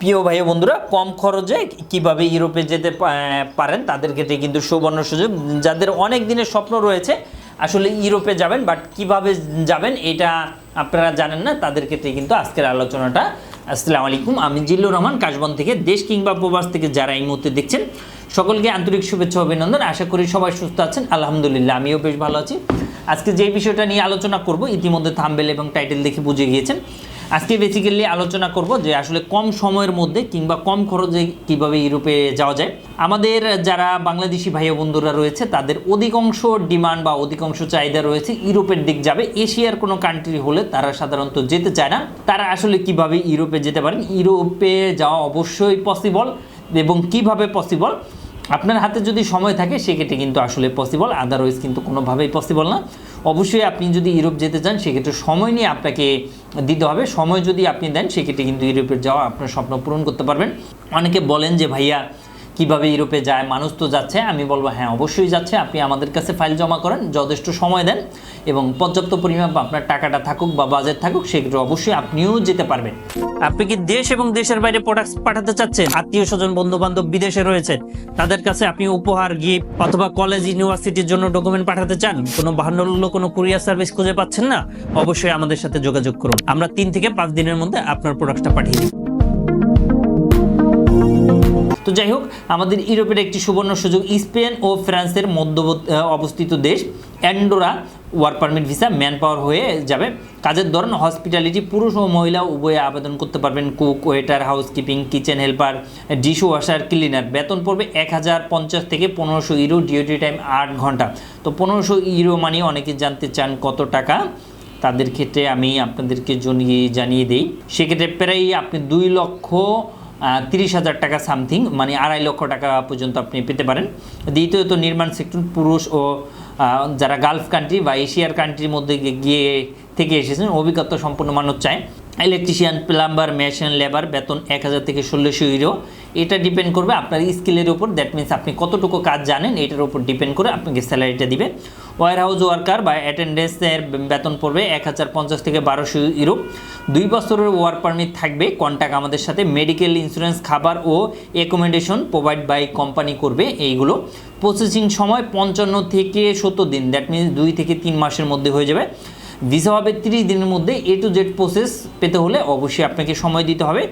প্রিয় ভাই বন্ধুরা, কম খরচে কীভাবে ইউরোপে যেতে পারেন, তাদের ক্ষেত্রে কিন্তু সুবর্ণ সুযোগ। যাদের অনেক দিনের স্বপ্ন রয়েছে, আসলে ইউরোপে যাবেন বাট কীভাবে যাবেন, এটা আপনারা জানেন না, তাদের ক্ষেত্রে কিন্তু আজকের আলোচনাটা। আসসালামু আলাইকুম, আমি জিল্লুর রহমান, কাশবন থেকে দেশ কিংবা প্রবাস থেকে যারা এই মুহূর্তে দেখছেন, সকলকে আন্তরিক শুভেচ্ছা, অভিনন্দন। আশা করি সবাই সুস্থ আছেন, আলহামদুলিল্লাহ, আমিও বেশ ভালো আছি। আজকে যে বিষয়টা নিয়ে আলোচনা করব, ইতিমধ্যে থাম্বেল এবং টাইটেল দেখে বুঝে গিয়েছেন। আজকে বেসিক্যালি আলোচনা করব যে আসলে কম সময়ের মধ্যে কিংবা কম খরচে কীভাবে ইউরোপে যাওয়া যায়। আমাদের যারা বাংলাদেশি ভাই বন্ধুরা রয়েছে, তাদের অধিকাংশ ডিমান্ড বা অধিকাংশ চাহিদা রয়েছে ইউরোপের দিক যাবে। এশিয়ার কোনো কান্ট্রি হলে তারা সাধারণত যেতে চায় না। তারা আসলে কীভাবে ইউরোপে যেতে পারেন? ইউরোপে যাওয়া অবশ্যই পসিবল এবং কীভাবে পসিবল আপনার হাতে যদি সময় থাকে, সেক্ষেত্রে কিন্তু আসলে পসিবল আদারওয়াইজ কিন্তু কোনোভাবেই পসিবল না। অবশ্যই আপনি যদি ইউরোপ যেতে চান, সেক্ষেত্রে সময় নিয়ে আপনাকে দিতে হবে। সময় যদি আপনি দেন, সেক্ষেত্রে কিন্তু ইউরোপে যাওয়া আপনার স্বপ্ন পূরণ করতে পারবেন। অনেকে বলেন যে, ভাইয়া কীভাবে ইউরোপে যায়, মানুষ তো যাচ্ছে, আমি বলব হ্যাঁ অবশ্যই যাচ্ছে, আপনি আমাদের কাছে ফাইল জমা করেন, যথেষ্ট সময় দেন এবং পর্যাপ্ত পরিমাণ আপনার টাকাটা থাকুক বা বাজেট থাকুক, সেক্ষেত্রে অবশ্যই আপনিও যেতে পারবেন। আপনি কি দেশ এবং দেশের বাইরে প্রোডাক্ট পাঠাতে চাচ্ছেন? আত্মীয় স্বজন বন্ধু বান্ধব বিদেশে রয়েছে, তাদের কাছে আপনি উপহার গিফট অথবা কলেজ ইউনিভার্সিটির জন্য ডকুমেন্ট পাঠাতে চান? কোনো বাহান্ন কোনো কুরিয়ার সার্ভিস খুঁজে পাচ্ছেন না? অবশ্যই আমাদের সাথে যোগাযোগ করুন। আমরা তিন থেকে পাঁচ দিনের মধ্যে আপনার প্রোডাক্টটা পাঠিয়ে দিই। তো যাই হোক আমাদের ইউরোপের একটি সুবর্ণ সুযোগ স্পেন ও ফ্রান্সের আহ, অবস্থিত দেশ Andorra. Work permit visa man power হয়ে যাবে। কাজের ধরন হসপিটালিটি পুরুষ ও মহিলা উভয়ে আবেদন করতে পারবেন। Cook waiter housekeeping kitchen helper dish washer cleaner. বেতন পড়বে এক হাজার পঞ্চাশ থেকে পনেরোশো ইউরো ডিউটি টাইম আট ঘণ্টা। তো পনেরোশো ইউরো মানে অনেকে জানতে চান কত টাকা। তাদের ক্ষেত্রে আমি আপনাদেরকে জানিয়ে জানিয়ে দিই। সেক্ষেত্রে প্রায় আপনি দুই লক্ষ তিরিশ হাজার টাকা সামথিং মানে আড়াই লক্ষ টাকা পর্যন্ত আপনি পেতে পারেন। দ্বিতীয়ত নির্মাণ সেক্টর পুরুষ ও যারা গালফ কান্ট্রি বা এশিয়ার কান্ট্রির মধ্যে গিয়ে থেকে এসেছেন, অভিজ্ঞতা সম্পন্ন মানুষ চায় ইলেকট্রিশিয়ান প্লাম্বার মেশিন লেবার বেতন এক হাজার থেকে ষোলোশো ইউরো এটা ডিপেন্ড করবে আপনার স্কিলের উপর। দ্যাট মিনস আপনি কতটুকু কাজ জানেন, এটার উপর ডিপেন্ড করে আপনাকে স্যালারিটা দিবে। ওয়ার হাউস ওয়ার্কার বা অ্যাটেন্ডেন্সের বেতন পড়বে এক হাজার পঞ্চাশ থেকে বারোশো ইউরো দুই বছরের ওয়ার্ক পারমিট থাকবে কন্ট্যাক্ট আমাদের সাথে। মেডিকেল ইন্স্যুরেন্স খাবার ও অ্যাকোমোডেশন প্রোভাইড বাই কোম্পানি করবে এইগুলো। প্রসেসিং সময় পঞ্চান্ন থেকে সত্তর দিন। দ্যাট মিনস দুই থেকে তিন মাসের মধ্যে হয়ে যাবে। ভিসা হবে তিরিশ দিনের মধ্যে। এ টু জেড প্রসেস পেতে হলে অবশ্যই আপনাকে সময় দিতে হবে।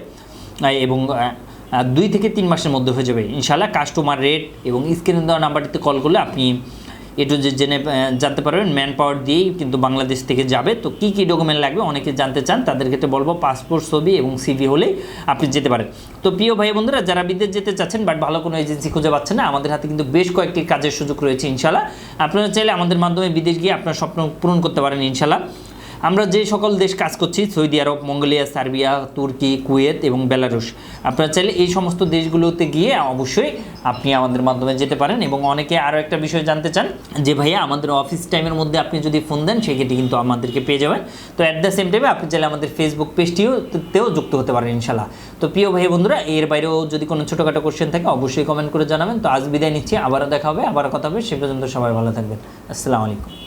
এবং দুই থেকে তিন মাসের মধ্যে হয়ে যাবে। ইনশাল্লাহ কাস্টমার রেট এবং স্ক্রিনে দেওয়া নাম্বারটিতে কল করলে আপনি এ টু জেড জেনে জানতে পারবেন। ম্যান পাওয়ার দিয়েই কিন্তু বাংলাদেশ থেকে যাবে। তো কী কী ডকুমেন্ট লাগবে অনেকে জানতে চান, তাদের ক্ষেত্রে বলব পাসপোর্ট ছবি এবং সিভি হলেই আপনি যেতে পারেন। তো প্রিয় ভাই বন্ধুরা, যারা বিদেশ যেতে চাচ্ছেন বাট ভালো কোনো এজেন্সি খুঁজে পাচ্ছেন না, আমাদের হাতে কিন্তু বেশ কয়েকটি কাজের সুযোগ রয়েছে ইনশাল্লাহ আপনারা চাইলে আমাদের মাধ্যমে বিদেশ গিয়ে আপনার স্বপ্ন পূরণ করতে পারেন ইনশাল্লাহ আমরা যে সকল দেশ কাজ করছি, Saudi Arab, Mongolia, Serbia, Turkey, Kuwait এবং বেলারুশ, আপনারা চাইলে এই সমস্ত দেশগুলোতে গিয়ে অবশ্যই আপনি আমাদের মাধ্যমে যেতে পারেন এবং অনেকে আরও একটা বিষয় জানতে চান, যে ভাইয়া আমাদের অফিস টাইমের মধ্যে আপনি যদি ফোন দেন, সেক্ষেত্রে কিন্তু আমাদেরকে পেয়ে যাবেন। তো অ্যাট দ্য সেম টাইমে আপনি চাইলে আমাদের ফেসবুক পেজটিও তেও যুক্ত হতে পারেন ইনশাল্লাহ তো প্রিয় ভাই বন্ধুরা, এর বাইরেও যদি কোনো ছোটোখাটো কোশ্চেন থাকে, অবশ্যই কমেন্ট করে জানাবেন। তো আজ বিদায় নিচ্ছি, আবারও দেখা হবে, আবারও কথা হবে, সে পর্যন্ত সবাই ভালো থাকবেন। আসসালামু আলাইকুম।